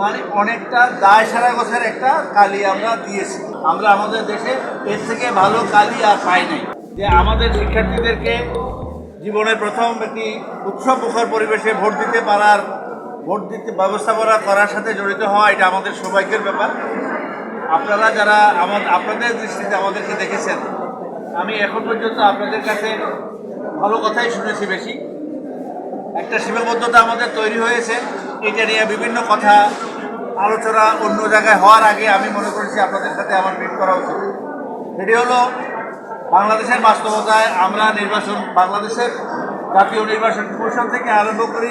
মানে অনেকটা দায় সারা গোছের একটা কালি আমরা দিয়েছি। আমরা আমাদের দেশে এর থেকে ভালো কালি আর পাই নাই। যে আমাদের শিক্ষার্থীদেরকে জীবনের প্রথম একটি উৎসব মুখর পরিবেশে ভোট দিতে পারার, ভোট দিতে ব্যবস্থাপনা করার সাথে জড়িত হওয়া, এটা আমাদের সৌভাগ্যের ব্যাপার। আপনারা যারা আমাদের আপনাদের দৃষ্টিতে আমাদেরকে দেখেছেন, আমি এখন পর্যন্ত আপনাদের কাছে ভালো কথাই শুনেছি বেশি। একটা সীমাবদ্ধতা আমাদের তৈরি হয়েছে। এটা নিয়ে বিভিন্ন কথা, আলোচনা অন্য জায়গায় হওয়ার আগে আমি মনে করেছি আপনাদের সাথে আমার মিট করা উচিত। সেটি হলো, বাংলাদেশের বাস্তবতায় আমরা নির্বাচন, বাংলাদেশের জাতীয় নির্বাচন কমিশন থেকে আরম্ভ করি,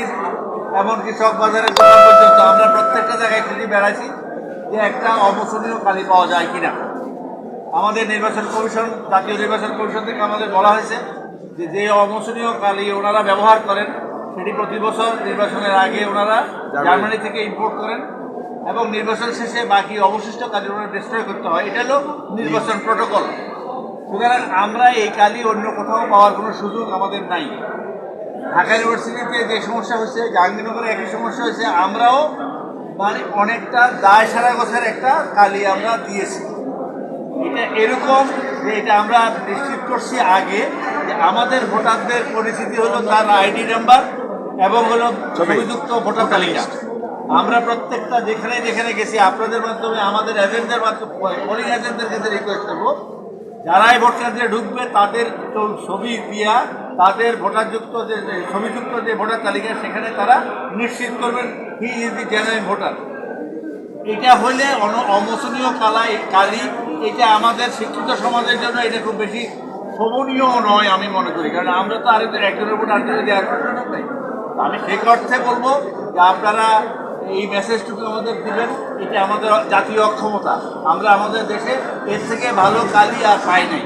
এমনকি চক দোকান পর্যন্ত আমরা প্রত্যেকটা জায়গায় খুঁজে বেড়াইছি যে একটা অবসনীয় কালি পাওয়া যায় কিনা। আমাদের নির্বাচন কমিশন, জাতীয় নির্বাচন কমিশন থেকে আমাদের বলা হয়েছে যে যে অমোসনীয় কালি ওনারা ব্যবহার করেন সেটি প্রতি বছর নির্বাচনের আগে ওনারা জার্মানি থেকে ইম্পোর্ট করেন এবং নির্বাচন শেষে বাকি অবশিষ্ট কালি ওনারা ডিস্ট্রয় করতে হয়। এটা হলো নির্বাচন প্রোটোকল সুতরাং আমরা এই কালি অন্য কোথাও পাওয়ার কোনো সুযোগ আমাদের নাই। ঢাকা ইউনিভার্সিটিতে যে সমস্যা হয়েছে জাহাঙ্গীরনগরে একই সমস্যা হয়েছে আমরাও মানে অনেকটা দায় সারা গোছের একটা কালি আমরা দিয়েছি। এটা এরকম যে এটা আমরা নিশ্চিত করছি আগে যে আমাদের ভোটারদের পরিস্থিতি হলো তার আইডি নাম্বার এবং হলো ছবিযুক্ত ভোটার তালিকা। আমরা প্রত্যেকটা যেখানে যেখানে গেছি আপনাদের মাধ্যমে আমাদের এজেন্টদের মাধ্যমে পোলিং এজেন্টদের কাছে রিকোয়েস্ট করব। যারাই ভোট কেন্দ্রে ঢুকবে তাদের ছবি দিয়া তাদের ভোটারযুক্ত যে ছবিযুক্ত যে ভোটার তালিকা সেখানে তারা নিশ্চিত করবেন he is the genuine voter এটা হলে অন- অমোচনীয় কালা কালি এটা আমাদের শিক্ষিত সমাজের জন্য এটা খুব বেশি শোভনীয় নয় আমি মনে করি। কারণ আমরা তো আরেকজন একজনের উপর আরেকজনের প্রশ্ন নাই আমি সেই অর্থে বলব যে আপনারা এই মেসেজটুকু আমাদের দিবেন, এটা আমাদের জাতীয় অক্ষমতা। আমরা আমাদের দেশে এর থেকে ভালো কালি আর পাই নাই।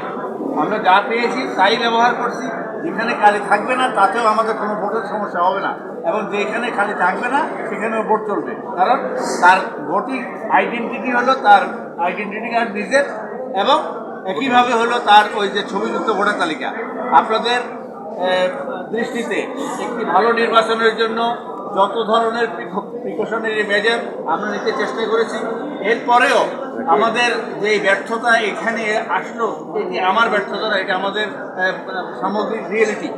আমরা যা পেয়েছি, তাই ব্যবহার করছি। যেখানে কালি থাকবে না, তাতেও আমাদের কোনো ভোটের সমস্যা হবে না। এবং যেখানে খালি থাকবে না, সেখানেও ভোট চলবে। কারণ তার ভোটিং আইডেন্টিটি হলো তার আইডেন্টিটি কার্ড নিজের এবং একইভাবে হলো তার ওই যে ছবিযুক্ত ভোটার তালিকা। আপনাদের দৃষ্টিতে একটি ভালো নির্বাচনের জন্য যত ধরনের প্রিকশনারি মেজার আমরা নিতে চেষ্টা করেছি। এরপরেও আমাদের যে ব্যর্থতা এখানে আসলো, এটি আমার ব্যর্থতা এটা আমাদের সামগ্রিক রিয়েলিটি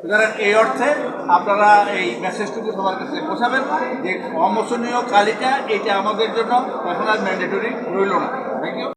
সুতরাং এই অর্থে আপনারা এই মেসেজটুকু সবার কাছে পৌঁছাবেন যে অমোচনীয় কালিটা এটা আমাদের জন্য এখন আর ম্যান্ডেটরি রইল না। Thank you